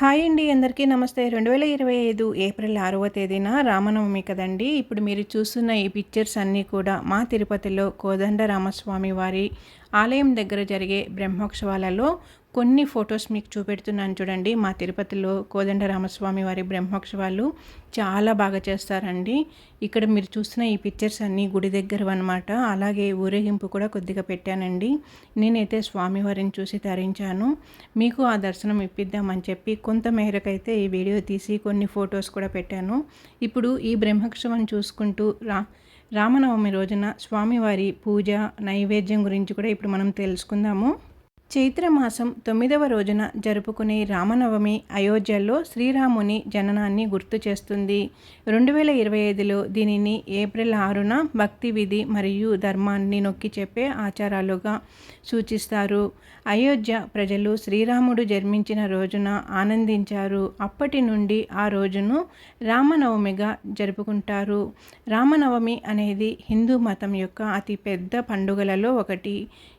Hi అండి అందరికీ నమస్తే. రెండు వేల ఇరవై ఐదు ఏప్రిల్ ఆరవ తేదీన రామనవమి కదండి. ఇప్పుడు మీరు చూస్తున్న ఈ పిక్చర్స్ అన్నీ కూడా మా తిరుపతిలో కోదండ రామస్వామి వారి ఆలయం దగ్గర జరిగే బ్రహ్మోత్సవాలలో కొన్ని ఫొటోస్ మీకు చూపెడుతున్నాను చూడండి. మా తిరుపతిలో కోదండరామస్వామి వారి బ్రహ్మోత్సవాలు చాలా బాగా చేస్తారండి. ఇక్కడ మీరు చూస్తున్న ఈ పిక్చర్స్ అన్నీ గుడి దగ్గర అనమాట అలాగే ఊరేగింపు కూడా కొద్దిగా పెట్టానండి. నేనైతే స్వామివారిని చూసి తరించాను. మీకు ఆ దర్శనం ఇప్పిద్దామని చెప్పి కొంత మేరకైతే ఈ వీడియో తీసి కొన్ని ఫొటోస్ కూడా పెట్టాను. ఇప్పుడు ఈ బ్రహ్మోత్సవం చూసుకుంటూ రా రామనవమి రోజున స్వామివారి పూజ నైవేద్యం గురించి కూడా ఇప్పుడు మనం తెలుసుకుందాము. చైత్రమాసం తొమ్మిదవ రోజున జరుపుకునే రామనవమి అయోధ్యలో శ్రీరాముని జననాన్ని గుర్తు చేస్తుంది. రెండు వేల ఇరవై ఐదులో దీనిని ఏప్రిల్ ఆరున భక్తి విధి మరియు ధర్మాన్ని నొక్కి చెప్పే ఆచారాలుగా సూచిస్తారు. అయోధ్య ప్రజలు శ్రీరాముడు జన్మించిన రోజున ఆనందించారు. అప్పటి నుండి ఆ రోజును రామనవమిగా జరుపుకుంటారు. రామనవమి అనేది హిందూ మతం యొక్క అతి పెద్ద పండుగలలో ఒకటి.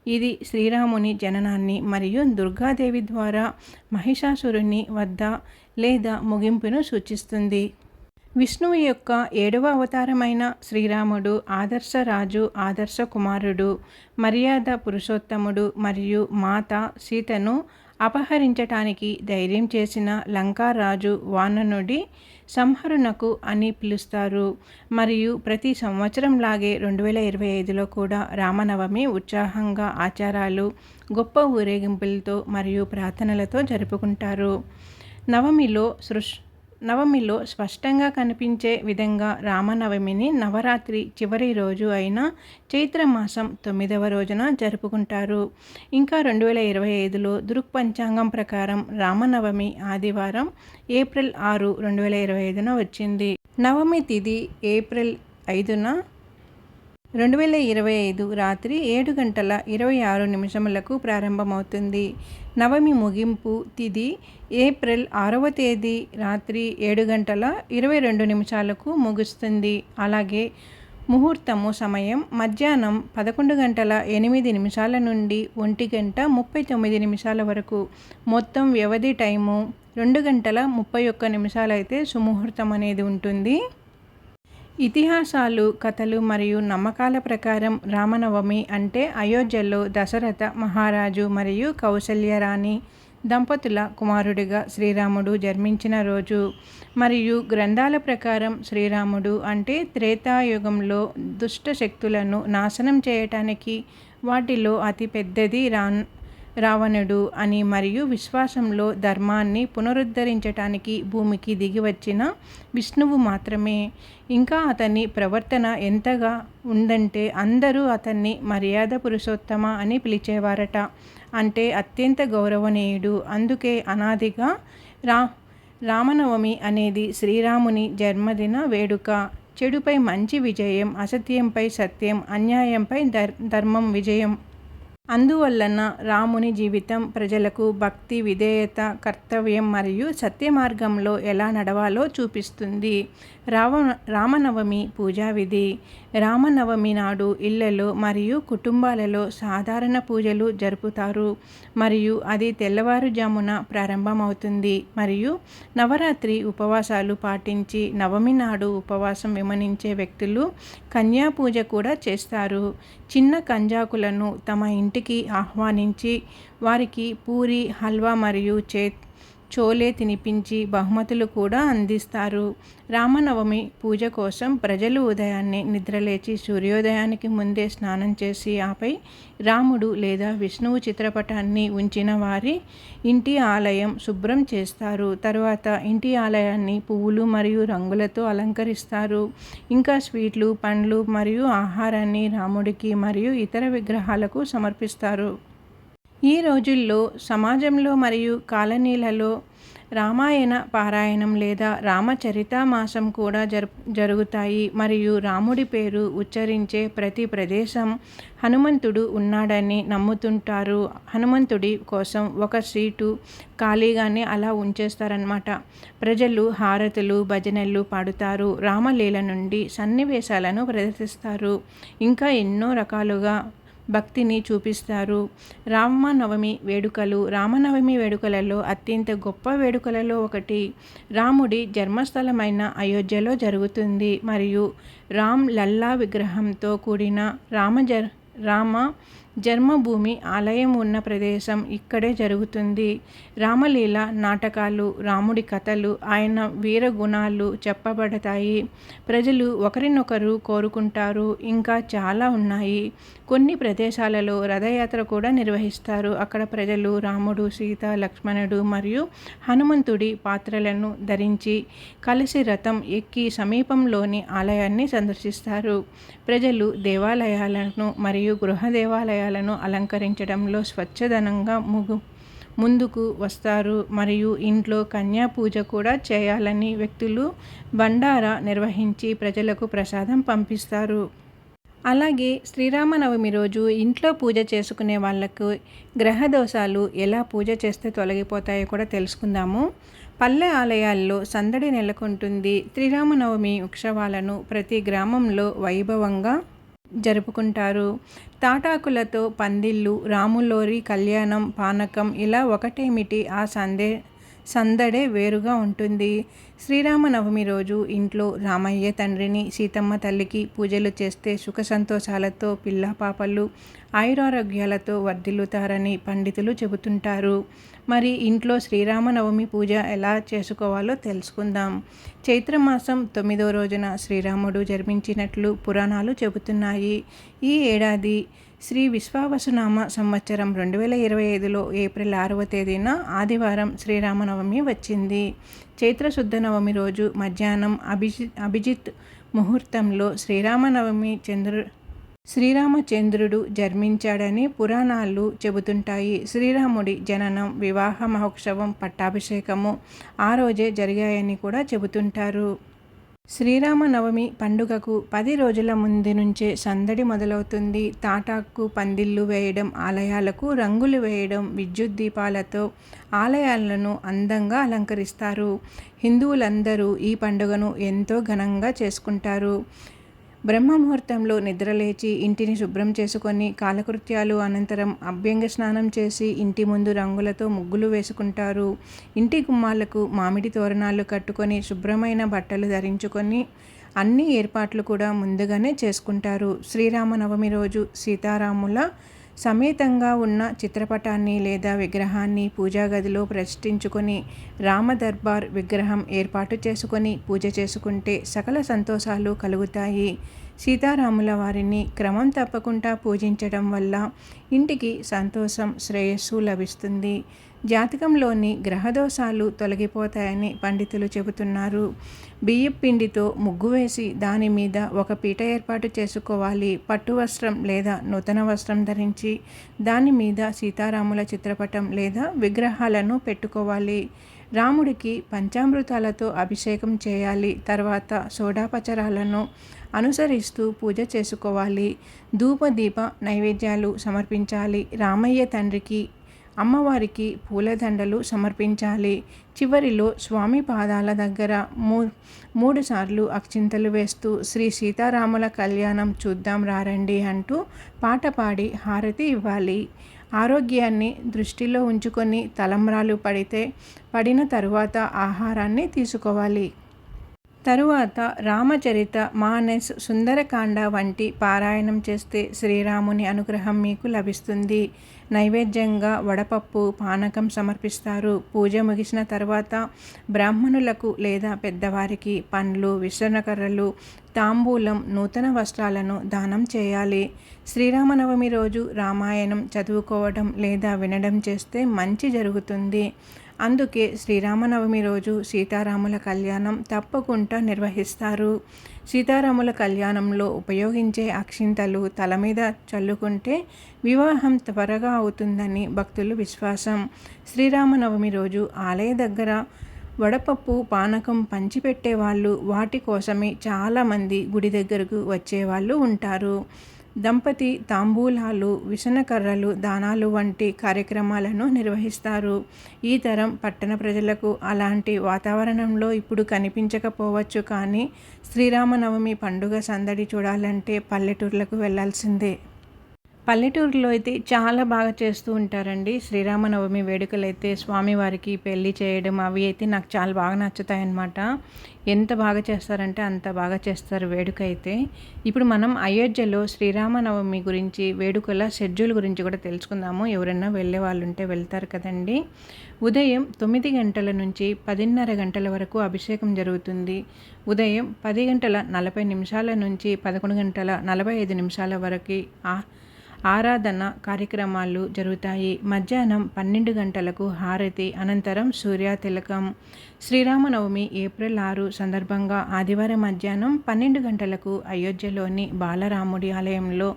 ఇది శ్రీరాముని జననాన్ని మరియు దుర్గాదేవి ద్వారా మహిషాసురుని వద్ద లేదా ముగింపును సూచిస్తుంది. విష్ణువు యొక్క ఏడవ అవతారమైన శ్రీరాముడు ఆదర్శ రాజు ఆదర్శ కుమారుడు మర్యాద పురుషోత్తముడు మరియు మాత సీతను అపహరించటానికి ధైర్యం చేసిన లంకారాజు వాననుడి సంహరణకు అని పిలుస్తారు. మరియు ప్రతి సంవత్సరం లాగే రెండు వేల ఇరవై ఐదులో కూడా రామనవమి ఉత్సాహంగా ఆచారాలు గొప్ప ఊరేగింపులతో మరియు ప్రార్థనలతో జరుపుకుంటారు. నవమిలో సృష్ నవమిలో స్పష్టంగా కనిపించే విధంగా రామనవమిని నవరాత్రి చివరి రోజు అయిన చైత్రమాసం తొమ్మిదవ రోజున జరుపుకుంటారు. ఇంకా రెండు వేల ఇరవై ఐదులో దృక్పంచాంగం ప్రకారం రామనవమి ఆదివారం ఏప్రిల్ ఆరు రెండు వేల ఇరవై ఐదున వచ్చింది. నవమి తిథి ఏప్రిల్ ఐదున రెండు వేల ఇరవై ఐదు రాత్రి ఏడు గంటల ఇరవై ఆరు నిమిషములకు ప్రారంభమవుతుంది. నవమి ముగింపు తిది ఏప్రిల్ ఆరవ తేదీ రాత్రి ఏడు గంటల ఇరవై రెండు నిమిషాలకు ముగుస్తుంది. అలాగే ముహూర్తము సమయం మధ్యాహ్నం పదకొండు గంటల ఎనిమిది నిమిషాల నుండి ఒంటి గంట ముప్పై తొమ్మిది నిమిషాల వరకు. మొత్తం వ్యవధి టైము రెండు గంటల ముప్పై ఒక్క నిమిషాలైతే సుముహూర్తం అనేది ఉంటుంది. ఇతిహాసాలు కథలు మరియు నమ్మకాల ప్రకారం రామనవమి అంటే అయోధ్యలో దశరథ మహారాజు మరియు కౌశల్యరాణి దంపతుల కుమారుడిగా శ్రీరాముడు జన్మించిన రోజు మరియు గ్రంథాల ప్రకారం శ్రీరాముడు అంటే త్రేతాయుగంలో దుష్ట శక్తులను నాశనం చేయటానికి వాటిలో అతి పెద్దది రాన్ రావణుడు అని మరియు విశ్వాసంలో ధర్మాన్ని పునరుద్ధరించటానికి భూమికి దిగి వచ్చిన విష్ణువు మాత్రమే. ఇంకా అతని ప్రవర్తన ఎంతగా ఉందంటే అందరూ అతన్ని మర్యాద పురుషోత్తమ అని పిలిచేవారట. అంటే అత్యంత గౌరవనీయుడు. అందుకే అనాదిగా రా రామనవమి అనేది శ్రీరాముని జన్మదిన వేడుక. చెడుపై మంచి విజయం అసత్యంపై సత్యం అన్యాయంపై ధర్మం విజయం. అందువలన రాముని జీవితం ప్రజలకు భక్తి విధేయత కర్తవ్యం మరియు సత్య మార్గంలో ఎలా నడవాలో చూపిస్తుంది. రావ రామనవమి పూజా విధి. రామనవమి నాడు ఇళ్ళలో మరియు కుటుంబాలలో సాధారణ పూజలు జరుపుతారు మరియు అది తెల్లవారుజామున ప్రారంభమవుతుంది మరియు నవరాత్రి ఉపవాసాలు పాటించి నవమి నాడు ఉపవాసం విమనించే వ్యక్తులు కన్యా పూజ కూడా చేస్తారు. చిన్న కంజాకులను తమ ఇంటి ఇంటికి ఆహ్వానించి వారికి పూరి హల్వా మరియు చే చోలే తినిపించి బహుమతులు కూడా అందిస్తారు. రామనవమి పూజ కోసం ప్రజలు ఉదయాన్నే నిద్రలేచి సూర్యోదయానికి ముందే స్నానం చేసి ఆపై రాముడు లేదా విష్ణువు చిత్రపటాన్ని ఉంచిన వారి ఇంటి ఆలయం శుభ్రం చేస్తారు. తరువాత ఇంటి ఆలయాన్ని పువ్వులు మరియు రంగులతో అలంకరిస్తారు. ఇంకా స్వీట్లు పండ్లు మరియు ఆహారాన్ని రాముడికి మరియు ఇతర విగ్రహాలకు సమర్పిస్తారు. ఈ రోజుల్లో సమాజంలో మరియు కాలనీలలో రామాయణ పారాయణం లేదా రామచరిత మాసం కూడా జరు జరుగుతాయి. మరియు రాముడి పేరు ఉచ్చరించే ప్రతి ప్రదేశం హనుమంతుడు ఉన్నాడని నమ్ముతుంటారు. హనుమంతుడి కోసం ఒక సీటు ఖాళీగానే అలా ఉంచేస్తారనమాట ప్రజలు హారతులు భజనలు పాడుతారు. రామలీల నుండి సన్నివేశాలను ప్రదర్శిస్తారు. ఇంకా ఎన్నో రకాలుగా భక్తిని చూపిస్తారు. రామనవమి వేడుకలు రామనవమి వేడుకలలో అత్యంత గొప్ప వేడుకలలో ఒకటి రాముడి జన్మస్థలమైన అయోధ్యలో జరుగుతుంది. మరియు రామ్ లల్లా విగ్రహంతో కూడిన రామ జర్ రామ జన్మభూమి ఆలయం ఉన్న ప్రదేశం ఇక్కడే జరుగుతుంది. రామలీల నాటకాలు రాముడి కథలు ఆయన వీర గుణాలు చెప్పబడతాయి. ప్రజలు ఒకరినొకరు కోరుకుంటారు. ఇంకా చాలా ఉన్నాయి. కొన్ని ప్రదేశాలలో రథయాత్ర కూడా నిర్వహిస్తారు. అక్కడ ప్రజలు రాముడు సీత లక్ష్మణుడు మరియు హనుమంతుడి పాత్రలను ధరించి కలిసి రథం ఎక్కి సమీపంలోని ఆలయాన్ని సందర్శిస్తారు. ప్రజలు దేవాలయాలను మరియు గృహ దేవాలయాలను అలంకరించడంలో స్వచ్ఛదనంగా ముగు ముందుకు వస్తారు. మరియు ఇంట్లో కన్యా పూజ కూడా చేయాలని వ్యక్తులు బండారా నిర్వహించి ప్రజలకు ప్రసాదం పంపిస్తారు. అలాగే శ్రీరామనవమి రోజు ఇంట్లో పూజ చేసుకునే వాళ్ళకు గ్రహ దోషాలు ఎలా పూజ చేస్తే తొలగిపోతాయో కూడా తెలుసుకుందాము. పల్లె ఆలయాల్లో సందడి నెలకొంటుంది. శ్రీరామనవమి ఉత్సవాలను ప్రతి గ్రామంలో వైభవంగా జరుపుకుంటారు. తాటాకులతో పందిళ్ళు రాములోరి కళ్యాణం పానకం ఇలా ఒకటేమిటి? ఆ సందే సందడే వేరుగా ఉంటుంది. శ్రీరామనవమి రోజు ఇంట్లో రామయ్య తండ్రిని సీతమ్మ తల్లికి పూజలు చేస్తే సుఖ సంతోషాలతో పిల్ల పాపలు ఆయురారోగ్యాలతో వర్ధిల్లుతారని పండితులు చెబుతుంటారు. మరి ఇంట్లో శ్రీరామనవమి పూజ ఎలా చేసుకోవాలో తెలుసుకుందాం. చైత్రమాసం తొమ్మిదో రోజున శ్రీరాముడు జన్మించినట్లు పురాణాలు చెబుతున్నాయి. ఈ ఏడాది శ్రీ విశ్వావసునామ సంవత్సరం రెండు వేల ఇరవై ఐదులో ఏప్రిల్ ఆరవ తేదీన ఆదివారం శ్రీరామనవమి వచ్చింది. చైత్రశుద్ధ నవమి రోజు మధ్యాహ్నం అభిజిత్ అభిజిత్ ముహూర్తంలో శ్రీరామనవమి చంద్రు శ్రీరామచంద్రుడు జన్మించాడని పురాణాలు చెబుతుంటాయి. శ్రీరాముడి జననం వివాహ మహోత్సవం పట్టాభిషేకము ఆ రోజే జరిగాయని కూడా చెబుతుంటారు. శ్రీరామనవమి పండుగకు పది రోజుల ముందు నుంచే సందడి మొదలవుతుంది. తాటాకు పందిళ్ళు వేయడం ఆలయాలకు రంగులు వేయడం విద్యుత్ దీపాలతో ఆలయాలను అందంగా అలంకరిస్తారు. హిందువులందరూ ఈ పండుగను ఎంతో ఘనంగా చేసుకుంటారు. బ్రహ్మముహూర్తంలో నిద్రలేచి ఇంటిని శుభ్రం చేసుకొని కాలకృత్యాలు అనంతరం అభ్యంగ స్నానం చేసి ఇంటి ముందు రంగులతో ముగ్గులు వేసుకుంటారు. ఇంటి గుమ్మాలకు మామిడి తోరణాలు కట్టుకొని శుభ్రమైన బట్టలు ధరించుకొని అన్ని ఏర్పాట్లు కూడా ముందుగానే చేసుకుంటారు. శ్రీరామనవమి రోజు సీతారాముల సమేతంగా ఉన్న చిత్రపటాన్ని లేదా విగ్రహాన్ని పూజా గదిలో ప్రతిష్ఠించుకొని రామదర్బార్ విగ్రహం ఏర్పాటు చేసుకొని పూజ చేసుకుంటే సకల సంతోషాలు కలుగుతాయి. సీతారాముల వారిని క్రమం తప్పకుండా పూజించడం వల్ల ఇంటికి సంతోషం శ్రేయస్సు లభిస్తుంది. జాతకంలోని గ్రహదోషాలు తొలగిపోతాయని పండితులు చెబుతున్నారు. బియ్యం పిండితో ముగ్గు వేసి దాని మీద ఒక పీట ఏర్పాటు చేసుకోవాలి. పట్టు వస్త్రం లేదా నూతన వస్త్రం ధరించి దాని మీద సీతారాముల చిత్రపటం లేదా విగ్రహాలను పెట్టుకోవాలి. రాముడికి పంచామృతాలతో అభిషేకం చేయాలి. తర్వాత సోడాపచరాలను అనుసరిస్తూ పూజ చేసుకోవాలి. ధూప దీప నైవేద్యాలు సమర్పించాలి. రామయ్య తండ్రికి అమ్మవారికి పూలదండలు సమర్పించాలి. చివరిలో స్వామి పాదాల దగ్గర మూ మూడు సార్లు అక్షింతలు వేస్తూ శ్రీ సీతారాముల కళ్యాణం చూద్దాం రారండి అంటూ పాట పాడి హారతి ఇవ్వాలి. ఆరోగ్యాన్ని దృష్టిలో ఉంచుకొని తలంబ్రాలు పడితే పడిన తరువాత ఆహారాన్ని తీసుకోవాలి. తరువాత రామచరిత మానస్ సుందరకాండ వంటి పారాయణం చేస్తే శ్రీరాముని అనుగ్రహం మీకు లభిస్తుంది. నైవేద్యంగా వడపప్పు పానకం సమర్పిస్తారు. పూజ ముగిసిన తర్వాత బ్రాహ్మణులకు లేదా పెద్దవారికి పండ్లు విసరణకర్రలు తాంబూలం నూతన వస్త్రాలను దానం చేయాలి. శ్రీరామనవమి రోజు రామాయణం చదువుకోవడం లేదా వినడం చేస్తే మంచి జరుగుతుంది. అందుకే శ్రీరామనవమి రోజు సీతారాముల కళ్యాణం తప్పకుండా నిర్వహిస్తారు. సీతారాముల కళ్యాణంలో ఉపయోగించే అక్షింతలు తల మీద చల్లుకుంటే వివాహం త్వరగా అవుతుందని భక్తులు విశ్వాసం. శ్రీరామనవమి రోజు ఆలయ దగ్గర వడపప్పు పానకం పంచిపెట్టేవాళ్ళు వాటి కోసమే చాలామంది గుడి దగ్గరకు వచ్చేవాళ్ళు ఉంటారు. దంపతి తాంబూలాలు విషనకర్రలు దానాలు వంటి కార్యక్రమాలను నిర్వహిస్తారు. ఈ తరం పట్టణ ప్రజలకు అలాంటి వాతావరణంలో ఇప్పుడు కనిపించకపోవచ్చు కానీ శ్రీరామనవమి పండుగ సందడి చూడాలంటే పల్లెటూర్లకు వెళ్ళాల్సిందే. పల్లెటూరులో అయితే చాలా బాగా చేస్తూ ఉంటారండి. శ్రీరామనవమి వేడుకలు అయితే స్వామివారికి పెళ్ళి చేయడం అవి అయితే నాకు చాలా బాగా నచ్చుతాయి అన్నమాట ఎంత బాగా చేస్తారంటే అంత బాగా చేస్తారు వేడుక అయితే. ఇప్పుడు మనం అయోధ్యలో శ్రీరామనవమి గురించి వేడుకల షెడ్యూల్ గురించి కూడా తెలుసుకుందాము. ఎవరైనా వెళ్ళే వాళ్ళు ఉంటే వెళ్తారు కదండి. ఉదయం తొమ్మిది గంటల నుంచి పదిన్నర గంటల వరకు అభిషేకం జరుగుతుంది. ఉదయం పది గంటల నలభై నిమిషాల నుంచి పదకొండు గంటల నలభై ఐదు నిమిషాల వరకు ఆరాధన కార్యక్రమాలు జరుగుతాయి. మధ్యాహ్నం పన్నెండు గంటలకు హారతి అనంతరం సూర్య తిలకం శ్రీరామనవమి ఏప్రిల్ ఆరు సందర్భంగా ఆదివారం మధ్యాహ్నం పన్నెండు గంటలకు అయోధ్యలోని బాలరాముడి ఆలయంలో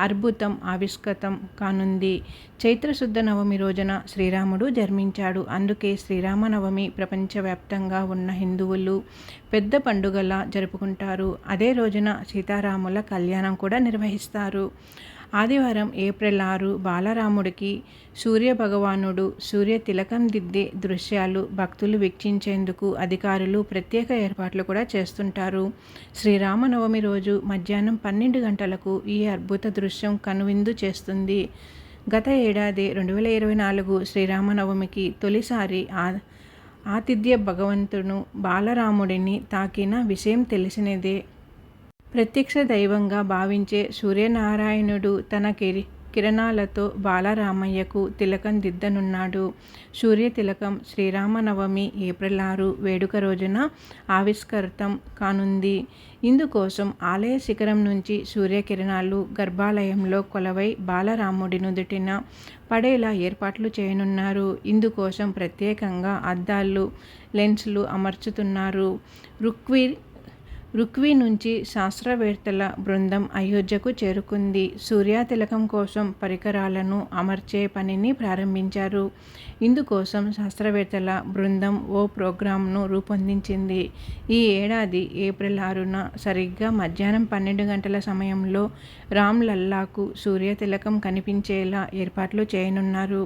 అద్భుతం ఆవిష్కృతం కానుంది. చైత్రశుద్ధ నవమి రోజున శ్రీరాముడు జన్మించాడు. అందుకే శ్రీరామనవమి ప్రపంచవ్యాప్తంగా ఉన్న హిందువులు పెద్ద పండుగలా జరుపుకుంటారు. అదే రోజున సీతారాముల కళ్యాణం కూడా నిర్వహిస్తారు. ఆదివారం ఏప్రిల్ ఆరు బాలరాముడికి సూర్య భగవానుడు సూర్య తిలకం దిద్దే దృశ్యాలు భక్తులు వీక్షించేందుకు అధికారులు ప్రత్యేక ఏర్పాట్లు కూడా చేస్తుంటారు. శ్రీరామనవమి రోజు మధ్యాహ్నం పన్నెండు గంటలకు ఈ అద్భుత దృశ్యం కనువిందు చేస్తుంది. గత ఏడాది రెండు వేల ఇరవై నాలుగు శ్రీరామనవమికి తొలిసారి ఆ ఆతిథ్య భగవంతును బాలరాముడిని తాకిన విషయం తెలిసినదే. ప్రత్యక్ష దైవంగా భావించే సూర్యనారాయణుడు తన కిరి కిరణాలతో బాలరామయ్యకు తిలకం దిద్దనున్నాడు. సూర్య తిలకం శ్రీరామనవమి ఏప్రిల్ ఆరు వేడుక రోజున ఆవిష్కృతం కానుంది. ఇందుకోసం ఆలయ శిఖరం నుంచి సూర్యకిరణాలు గర్భాలయంలో కొలవై బాలరాముడి నుదుటిన పడేలా ఏర్పాట్లు చేయనున్నారు. ఇందుకోసం ప్రత్యేకంగా అద్దాలు లెన్స్లు అమర్చుతున్నారు. రుక్వీర్ రుక్వి నుంచి శాస్త్రవేత్తల బృందం అయోధ్యకు చేరుకుంది. సూర్యాతిలకం కోసం పరికరాలను అమర్చే పనిని ప్రారంభించారు. ఇందుకోసం శాస్త్రవేత్తల బృందం ఓ ప్రోగ్రాంను రూపొందించింది. ఈ ఏడాది ఏప్రిల్ ఆరున సరిగ్గా మధ్యాహ్నం పన్నెండు గంటల సమయంలో రామ్ లల్లాకు సూర్యతిలకం కనిపించేలా ఏర్పాట్లు చేయనున్నారు.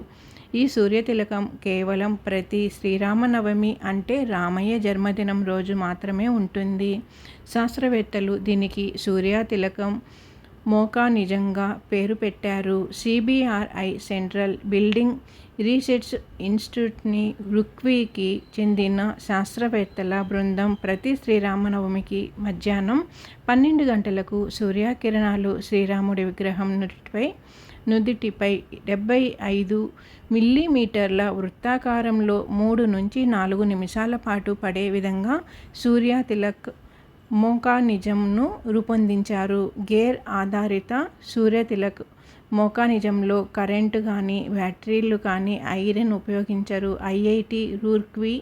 ఈ సూర్యతిలకం కేవలం ప్రతి శ్రీరామనవమి అంటే రామయ్య జన్మదినం రోజు మాత్రమే ఉంటుంది. శాస్త్రవేత్తలు దీనికి సూర్య తిలకం మోకా నిజంగా పేరు పెట్టారు. సిబిఆర్ఐ సెంట్రల్ బిల్డింగ్ రీసెర్చ్ ఇన్స్టిట్యూట్ని రుక్వీకి చెందిన శాస్త్రవేత్తల బృందం ప్రతి శ్రీరామనవమికి మధ్యాహ్నం పన్నెండు గంటలకు సూర్యకిరణాలు శ్రీరాముడి విగ్రహం నుటిపై నుదిటిపై డెబ్బై ఐదు మిల్లీమీటర్ల వృత్తాకారంలో మూడు నుంచి నాలుగు నిమిషాల పాటు పడే విధంగా సూర్య తిలక్ మోకానిజంను రూపొందించారు. గేర్ ఆధారిత సూర్య తిలక్ మోకానిజంలో కరెంటు కానీ బ్యాటరీలు కానీ ఐరన్ ఉపయోగించరు. ఐఐటి రూర్క్వి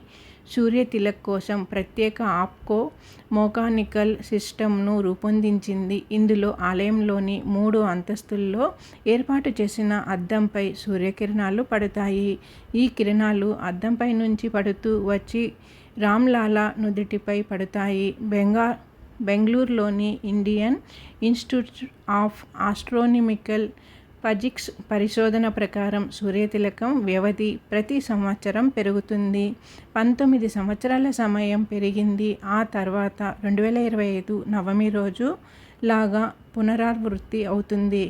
సూర్య తిలక్ కోసం ప్రత్యేక ఆప్కో మోకానికల్ సిస్టమ్ను రూపొందించింది. ఇందులో ఆలయంలోని మూడు అంతస్తుల్లో ఏర్పాటు చేసిన అద్దంపై సూర్యకిరణాలు పడతాయి. ఈ కిరణాలు అద్దంపై నుంచి పడుతూ వచ్చి రామ్లాలా నుదుటిపై పడతాయి. బెంగా బెంగళూరులోని Indian institute of astronomical physics పరిశోధన ప్రకారం సూర్యతిలకం వ్యవధి ప్రతి సంవత్సరం పెరుగుతుంది. పంతొమ్మిది సంవత్సరాల సమయం పెరిగింది. ఆ తర్వాత రెండు వేల ఇరవై ఐదు నవమి రోజు లాగా పునరావృత్తి అవుతుంది.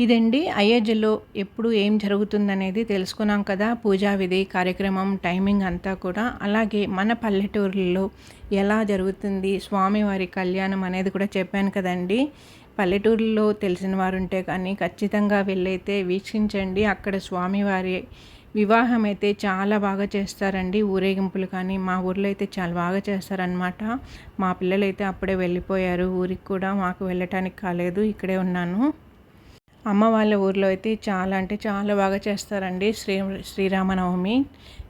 ఇదండి అయోధ్యలో ఎప్పుడు ఏం జరుగుతుందనేది తెలుసుకున్నాం కదా. పూజా విధి కార్యక్రమం టైమింగ్ అంతా కూడా. అలాగే మన పల్లెటూరులో ఎలా జరుగుతుంది స్వామివారి కళ్యాణం అనేది కూడా చెప్పాను కదండి. పల్లెటూరులో తెలిసిన వారుంటే కానీ ఖచ్చితంగా వెళ్ళైతే వీక్షించండి. అక్కడ స్వామివారి వివాహం అయితే చాలా బాగా చేస్తారండి. ఊరేగింపులు కానీ మా ఊర్లో అయితే చాలా బాగా చేస్తారనమాట మా పిల్లలు అయితే అప్పుడే వెళ్ళిపోయారు. ఊరికి కూడా మాకు వెళ్ళటానికి కాలేదు. ఇక్కడే ఉన్నాను. అమ్మ వాళ్ళ ఊర్లో అయితే చాలా అంటే చాలా బాగా చేస్తారండి. శ్రీ శ్రీరామనవమి.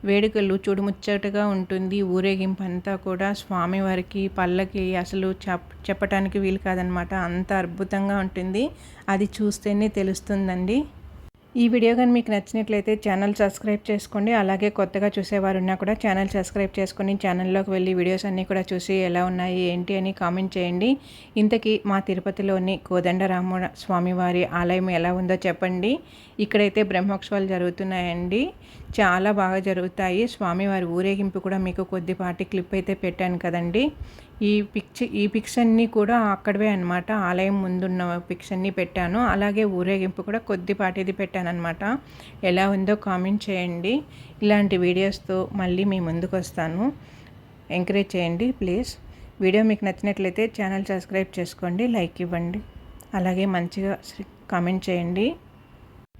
వేడుకలు చూడుముచ్చటగా ఉంటుంది. ఊరేగింపు అంతా కూడా స్వామివారికి పల్లకి అసలు చెప్ చెప్పటానికి వీలు కాదనమాట. అంత అద్భుతంగా ఉంటుంది. అది చూస్తేనే తెలుస్తుందండి. ఈ వీడియో కానీ మీకు నచ్చినట్లయితే ఛానల్ సబ్స్క్రైబ్ చేసుకోండి. అలాగే కొత్తగా చూసేవారు ఉన్నా కూడా ఛానల్ సబ్స్క్రైబ్ చేసుకొని ఛానల్లోకి వెళ్ళి వీడియోస్ అన్నీ కూడా చూసి ఎలా ఉన్నాయి ఏంటి అని కామెంట్ చేయండి. ఇంతకీ మా తిరుపతిలోని కోదండరామ స్వామివారి ఆలయం ఎలా ఉందో చెప్పండి. ఇక్కడైతే బ్రహ్మోత్సవాలు జరుగుతున్నాయండి. చాలా బాగా జరుగుతాయి. స్వామివారి ఊరేగింపు కూడా మీకు కొద్దిపాటి క్లిప్ అయితే పెట్టాను కదండి. ఈ పిక్చర్ ఈ పిక్స్ అన్నీ కూడా అక్కడవే అనమాట ఆలయం ముందున్న పిక్స్ అన్నీ పెట్టాను. అలాగే ఊరేగింపు కూడా కొద్దిపాటిది పెట్టాను అనమాట ఎలా ఉందో కామెంట్ చేయండి. ఇలాంటి వీడియోస్తో మళ్ళీ మీ ముందుకు వస్తాను. ఎంకరేజ్ చేయండి ప్లీజ్. వీడియో మీకు నచ్చినట్లయితే ఛానల్ సబ్స్క్రైబ్ చేసుకోండి లైక్ ఇవ్వండి. అలాగే మంచిగా కామెంట్ చేయండి.